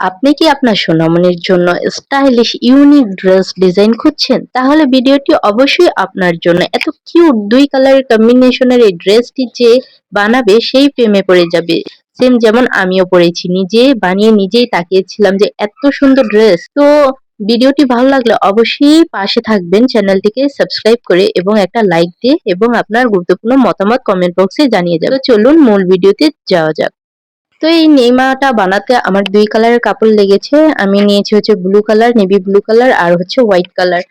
আপনি কি আপনার সোনামণির জন্য স্টাইলিশ ইউনিক ড্রেস ডিজাইন খুঁজছেন? তাহলে ভিডিওটি অবশ্যই আপনার জন্য এত কিউট দুই কালারের কম্বিনেশনের এই ড্রেসটি যে বানাবে সেই প্রেমে পড়ে যাবে। সেম যেমন আমিও পড়েছি নিজে বানিয়ে নিজেই তাকিয়েছিলাম যে এত সুন্দর ড্রেস তো ভিডিওটি ভালো লাগলে অবশ্যই পাশে থাকবেন চ্যানেলটিকে সাবস্ক্রাইব করে এবং একটা লাইক দিয়ে এবং আপনার গুরুত্বপূর্ণ মতামত কমেন্ট বক্সে জানিয়ে যাবে। চলুন মূল ভিডিওতে যাওয়া যাক। তো এই নেইমাটা বানাতে আমার দুই কালারের কাপড় লেগেছে। আমি নিয়েছি হচ্ছে blue colour navy blue colour আর হচ্ছে হোয়াইট কালার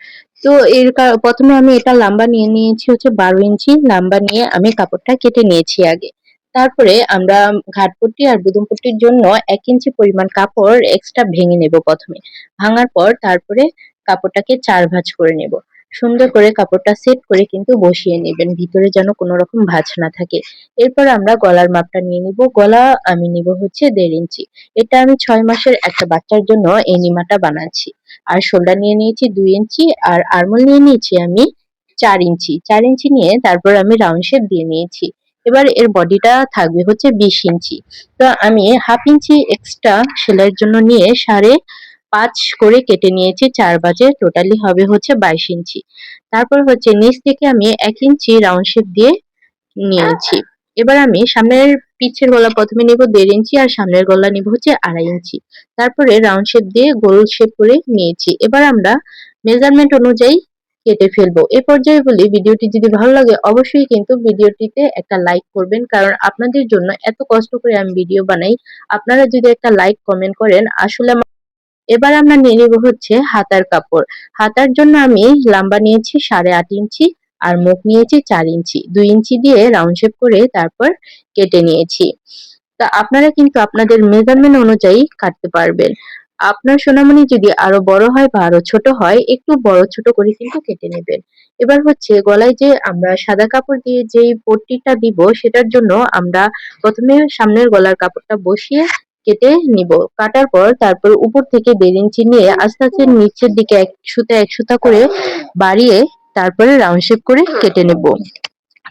তো এর প্রথমে আমি এটা লাম্বা নিয়ে নিয়েছি হচ্ছে বারো ইঞ্চি। লাম্বা নিয়ে আমি কাপড়টা কেটে নিয়েছি আগে। তারপরে আমরা ঘাটপট্টি আর বুদুমপট্টির জন্য এক ইঞ্চি পরিমাণ কাপড় এক্সট্রা ভেঙে নেব প্রথমে। ভাঙার পর তারপরে কাপড়টাকে চার ভাঁজ করে নেব। সুন্দর করে কাপড়টা সেট করে কিন্তু বসিয়ে নেবেন। ভিতরে যেন কোনো রকম ভাঁজ না থাকে। এরপর আমরা গলার মাপটা নিয়ে নিব। গলা আমি নিব হচ্ছে দেড় ইঞ্চি। এটা আমি ছয় মাসের একটা বাচ্চার জন্য এই নিমাটা বানাচ্ছি। আর শোল্ডার নিয়ে নিয়েছি দুই ইঞ্চি। আর আরমোল নিয়ে নিয়েছি আমি চার ইঞ্চি। চার ইঞ্চি নিয়ে তারপর আমি রাউন্ড শেপ দিয়ে নিয়েছি। এবার এর বডিটা থাকবে হচ্ছে বিশ ইঞ্চি। তো আমি হাফ ইঞ্চি এক্সট্রা সেলাইয়ের জন্য নিয়ে সাড়ে পাঁচ করে কেটে নিয়েছি চার বাজে টোটালি হবে হচ্ছে বাইশ ইঞ্চি। তারপর হচ্ছে নিচ থেকে আমি এক ইঞ্চি রাউন্ড শেপ দিয়ে নিয়েছি। এবার আমি সামনের পিছের গলা প্রথমে নিব দেড় ইঞ্চি আর সামনের গলা নিব হচ্ছে আড়াই ইঞ্চি। তারপরে রাউন্ড শেপ দিয়ে গোল শেপ করে নিয়েছি। এবার আমরা মেজারমেন্ট অনুযায়ী কেটে ফেলব। এ পর্যায়ে বলি ভিডিওটি যদি ভালো লাগে অবশ্যই কিন্তু ভিডিওটিতে একটা লাইক করবেন কারণ আপনাদের জন্য এত কষ্ট করে আমি ভিডিও বানাই। আপনারা যদি একটা লাইক কমেন্ট করেন আসলে এবার আমরা নিয়ে নেব হচ্ছে হাতার কাপড়। হাতার জন্য আমি লাম্বা নিয়েছি সাড়ে আট ইঞ্চি আর মুখ নিয়েছি চার ইঞ্চি। দুই ইঞ্চি দিয়ে রাউন্ড শেপ করে তারপর কেটে নিয়েছি। তা আপনারা কিন্তু আপনাদের মেজারমেন্ট অনুযায়ী কাটতে পারবেন। আপনার সোনামণি যদি আরও বড় হয় বা আরও ছোট হয়, একটু বড় ছোট করে কিন্তু কেটে নেবেন। এবার হচ্ছে গলায় যে আমরা সাদা কাপড় দিয়ে যেই পট্টিটা দিব, সেটার জন্য আমরা প্রথমে সামনের গলার কাপড়টা বসিয়ে কেটে নিব। কাটার পর তারপর উপর থেকে দেড় নিয়ে আস্তে আস্তে নিচের দিকে এক সুতা এক সুতা করে বাড়িয়ে তারপরে রাউন্ড শেপ করে কেটে নেব।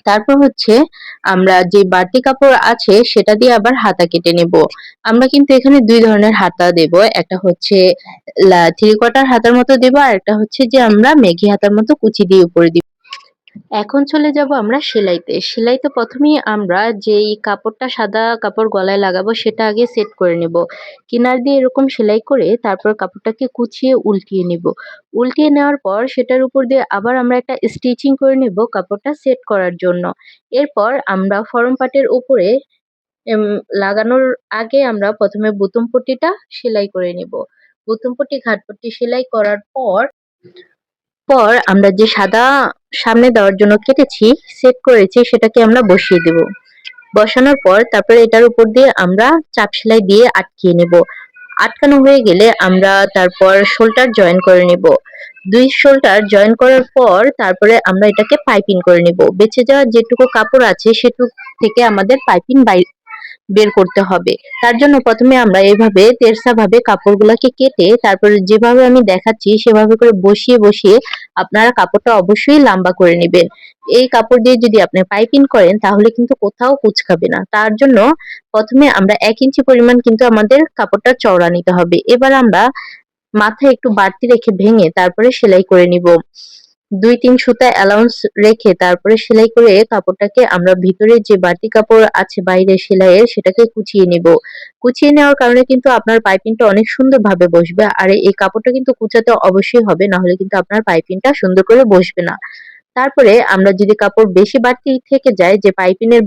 তারপর হচ্ছে আমরা যে বাড়তি কাপড় আছে সেটা দিয়ে আবার হাতা কেটে নেব। আমরা কিন্তু এখানে দুই ধরনের হাতা দেব। একটা হচ্ছে থ্রি কোয়ার্টার হাতার মতো দেব আর একটা হচ্ছে যে আমরা মেঘি হাতার মতো কুচি দিয়ে উপরে দিব এখন চলে যাব আমরা সেলাইতে। সেলাইতে প্রথমেই আমরা যেই কাপড়টা সাদা কাপড় গলায় লাগাবো, সেটা আগে সেট করে নেব। কিনার দিয়ে এরকম সেলাই করে তারপর কাপড়টাকে কুচিয়ে উল্টিয়ে নেব। উল্টিয়ে নেওয়ার পর সেটার উপর দিয়ে আবার আমরা একটা স্টিচিং করে নেব কাপড়টা সেট করার জন্য। এরপর আমরা ফরম পাটের উপরে লাগানোর আগে আমরা প্রথমে বুতুম পট্টিটা সেলাই করে নেব। বুতুম পট্টি ঘাটপট্টি সেলাই করার পর পর আমরা যে সাদা সামনে দেওয়ার জন্য কেটেছি, সেট করেছি, সেটাকে আমরা বসিয়ে দেব। বসানোর পর তারপরে এটার উপর দিয়ে আমরা চাপ সেলাই দিয়ে আটকিয়ে নেব। আটকানো হয়ে গেলে আমরা তারপর শোল্ডার জয়েন করে নেব। দুই শোল্ডার জয়েন করার পর তারপরে আমরা এটাকে পাইপিং করে নেব। বেঁচে যাওয়া যেটুকু কাপড় আছে, সেটুক থেকে আমাদের পাইপিং বের করতে হবে। তার জন্য প্রথমে আমরা এভাবে তেরসা ভাবে কাপড়গুলোকে কেটে তারপরে যেভাবে আমি দেখাচ্ছি সেভাবে করে বসিয়ে বসিয়ে আপনারা কাপড়টা অবশ্যই লম্বা করে নেবেন। এই কাপড় দিয়ে যদি আপনি পাইপিং করেন তাহলে কিন্তু কোথাও কুচকাবে না। তার জন্য প্রথমে আমরা এক ইঞ্চি পরিমাণ কিন্তু আমাদের কাপড়টা চওড়া নিতে হবে। এবার আমরা মাথায় একটু বাড়তি রেখে ভেঙে তারপরে সেলাই করে নিব। দুই তিন সুতা অ্যালাউন্স রেখে তারপরে সেলাই করে কাপড়টাকে আমরা ভিতরে যে বাড়তি কাপড় আছে বাইরে সেলাইয়ের সেটাকে কুচিয়ে নেব। কুচিয়ে নেওয়ার কারণে কিন্তু আপনার পাইপিংটা অনেক সুন্দর ভাবে বসবে আর এই কাপড়টা কিন্তু কুচাতে অবশ্যই হবে না হলে কিন্তু আপনার পাইপিংটা সুন্দর করে বসবে না। তারপরে আমরা যদি কাপড় বেশি বাড়তি থেকে যায়, যে পাইপিনের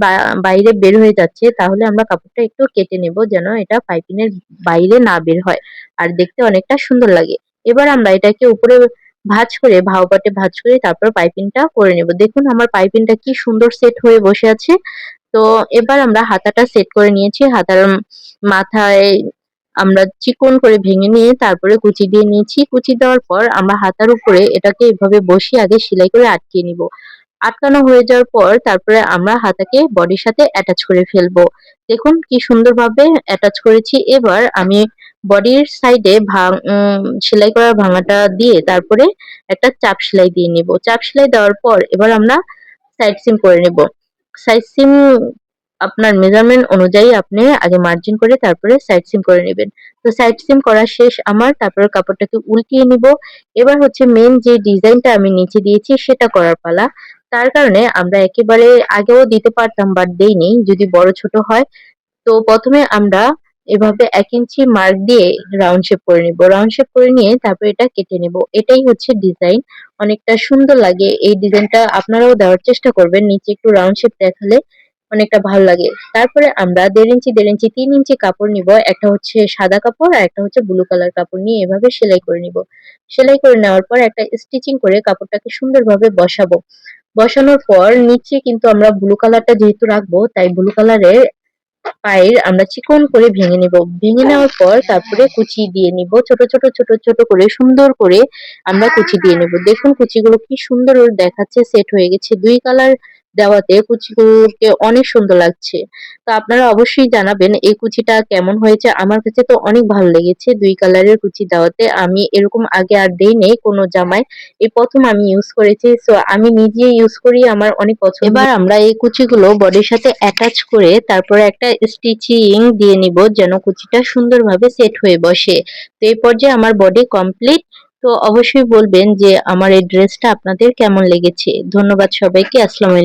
বাইরে বের হয়ে যাচ্ছে, তাহলে আমরা কাপড়টা একটু কেটে নেব যেন এটা পাইপিনের বাইরে না বের হয়। আর দেখতে অনেকটা সুন্দর লাগে। এবার আমরা এটাকে উপরে ভাঁজ করে, ভাও বাটে ভাঁজ করে তারপর পাইপিংটা করে নেব। দেখুন আমার পাইপিংটা কি সুন্দর সেট হয়ে বসে আছে। তো এবার আমরা হাতাটা সেট করে নিয়েছি। হাতার মাথায় আমরা চিকন করে ভেঙে নিয়ে তারপরে কুচি দিয়ে নিয়েছি। কুচি দেওয়ার পর আমরা হাতার উপরে এটাকে এভাবে বসিয়ে আগে সেলাই করে আটকে নিব। আটকানো হয়ে যাওয়ার পর তারপরে আমরা হাতাকে বডির সাথে অ্যাটাচ করে ফেলব। দেখুন কি সুন্দরভাবে অ্যাটাচ করেছি। এবার আমি বডির সাইডে সেলাই করার ভাঙাটা দিয়ে তারপরে একটা চাপ সেলাই দিয়ে নিব। চাপ সেলাই দেওয়ার পর এবার আমরা সাইড সিম করে নেব। সাইড সিম আপনার মেজারমেন্ট অনুযায়ী আপনি আগে মার্জিন করে তারপরে সাইড সিম করে নেবেন। তো সাইড সিম করা শেষ। আমার তারপরে কাপড়টাকে উল্টিয়ে নিব। এবার হচ্ছে মেন যে ডিজাইনটা আমি নিচে দিয়েছি সেটা করার পালা। তার কারণে আমরা একেবারে আগেও দিতে পারতাম বাট দেইনি। যদি বড় ছোট হয়, তো প্রথমে আমরা এভাবে এক ইঞ্চি মার্ক দিয়ে রাউন্ড শেপ করে নিব। রাউন্ড শেপ করে নিয়ে তারপর এটা কেটে নেব। এটাই হচ্ছে ডিজাইন অনেকটা সুন্দর লাগে। এই ডিজাইনটা আপনারাও দেওয়ার চেষ্টা করবেন। নিচে একটু রাউন্ড শেপ দেখালে অনেকটা ভালো লাগে। তারপরে আমরা দেড় ইঞ্চি দেড় ইঞ্চি, তিন ইঞ্চি কাপড় নিব। একটা হচ্ছে সাদা কাপড় আর একটা হচ্ছে ব্লু কালার কাপড় নিয়ে এভাবে সেলাই করে নিব। সেলাই করে নেওয়ার পর একটা স্টিচিং করে কাপড়টাকে সুন্দরভাবে বসাবো। বসানোর পর নিচে কিন্তু আমরা ব্লু কালারটা যেহেতু রাখব, তাই ব্লু কালারের পায়ের আমরা চিকন করে ভেঙে নেব। ভেঙে নেওয়ার পর তারপরে কুচি দিয়ে নিব। ছোট ছোট ছোট ছোট করে সুন্দর করে আমরা কুচি দিয়ে নেব। দেখুন কুচিগুলো কি সুন্দর দেখাচ্ছে সেট হয়ে গেছে। দুই কালার দেওয়াতে কুচিগুলোকে অনেক সুন্দর লাগছে। তো আপনারা অবশ্যই জানাবেন এই কুচিটা কেমন হয়েছে। আমার কাছে তো অনেক ভালো লেগেছে দুই কালারের কুচি দেওয়াতে। আমি এরকম আগে আর দেই নেই, কোনো জামায় এই প্রথম আমি ইউজ করেছি সো আমি নিজে ইউজ করি, আমার অনেক পছন্দ। এবার আমরা এই কুচিগুলো বডির সাথে অ্যাটাচ করে তারপরে একটা স্টিচিং দিয়ে নিব, যেন কুচিটা সুন্দরভাবে সেট হয়ে বসে। তো এই পর্যায়ে আমার বডি কমপ্লিট তো অবশ্যই বলবেন যে আমার এই ড্রেসটা আপনাদের কেমন লেগেছে। ধন্যবাদ সবাইকে, আসসালামু